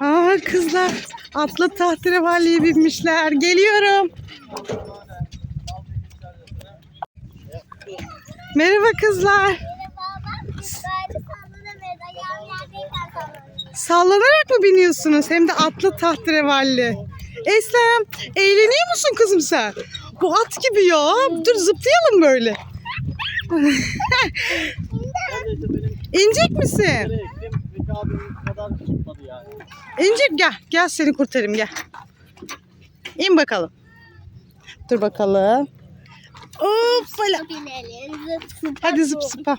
Aa kızlar atlı tahterevalliye binmişler. Geliyorum. Merhaba kızlar. Sallanarak mı biniyorsunuz? Hem de atlı tahterevalli. Eslem, eğleniyor musun kızım sen? Bu at gibi ya. Dur zıplayalım böyle. İnecek misin? İncik gel. Gel seni kurtarayım gel. İn bakalım. Dur bakalım. Hoppala. Hadi zıp zıpa.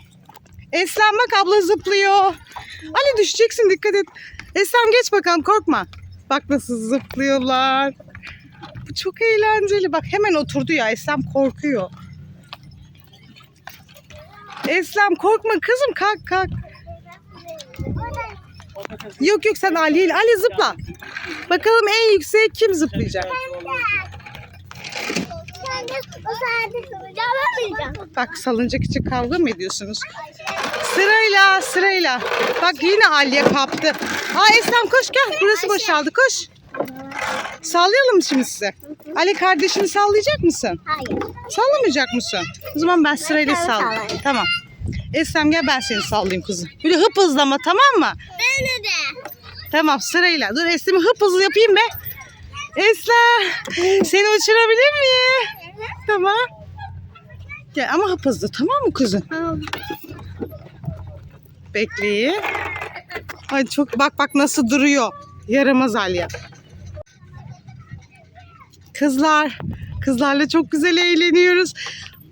Eslem bak abla zıplıyor. Ali düşeceksin dikkat et. Eslem geç bakalım korkma. Bak nasıl zıplıyorlar. Bu çok eğlenceli. Bak hemen oturdu ya. Eslem korkuyor. Eslem korkma kızım kalk kalk. Yok yok sen Ali ile. Ali zıpla. Bakalım en yüksek kim zıplayacak? Bak salıncak için kavga mı ediyorsunuz? Sırayla sırayla. Bak yine Aliye kaptı. Aa Eslem koş gel. Burası boşaldı koş. Sallayalım mı şimdi size? Ali kardeşini sallayacak mısın? Hayır. Sallamayacak mısın? O zaman ben sırayla sallayayım. Tamam. Eslem gel ben seni sallayayım kızım. Böyle hıp hızlama tamam mı? Beni de. Tamam sırayla. Dur Eslem'i hıp hızlı yapayım be. Eslem seni uçurabilir miyim? Tamam. Gel ama hıp hızlı tamam mı kızım? Bekleyin. Ay çok bak bak nasıl duruyor. Yaramaz Alya. Kızlar, kızlarla çok güzel eğleniyoruz.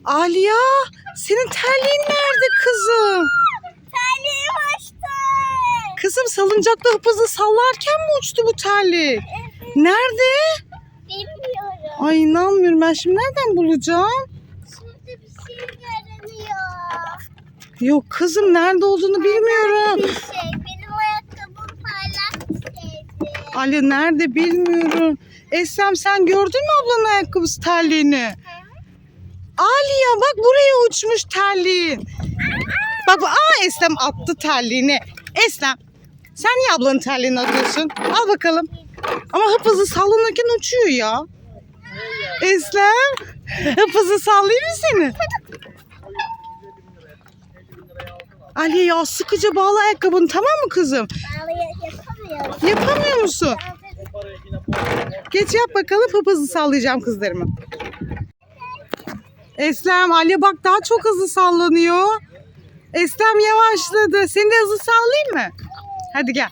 Aliya, senin terliğin nerede kızım? Terliğim açtı. Kızım salıncakta hıp hızlı sallarken mi uçtu bu terlik? Nerede? Bilmiyorum. Ay inanmıyorum ben şimdi nereden bulacağım? Şimdi bir şey görünüyor. Yok kızım nerede olduğunu bilmiyorum. Bir şey. Benim ayakkabım parlak şeydi. Ali nerede bilmiyorum. Eslem sen gördün mü ablanın ayakkabısı terliğini? Aliya bak buraya uçmuş terliğin. Bak bak aa Eslem attı terliğini. Eslem sen niye ablanın terliğini atıyorsun? Al bakalım. Ama hıp hızlı sallanırken uçuyor ya. Eslem hıp hızlı sallayayım mı seni? Ali ya sıkıca bağla ayakkabını tamam mı kızım? Yapamıyorum. Yapamıyor musun? Geç yap bakalım hıp hızlı sallayacağım kızlarımı. Eslem Ali bak daha çok hızlı sallanıyor. Eslem yavaşladı. Seni de hızlı sallayayım mı? Hadi gel.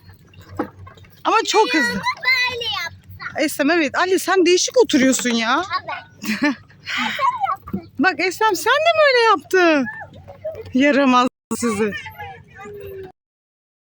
Ama çok hızlı. Böyle yaptım. Eslem evet. Ali sen değişik oturuyorsun ya. Evet. Bak Eslem sen de mi öyle yaptın? Yaramaz sizi.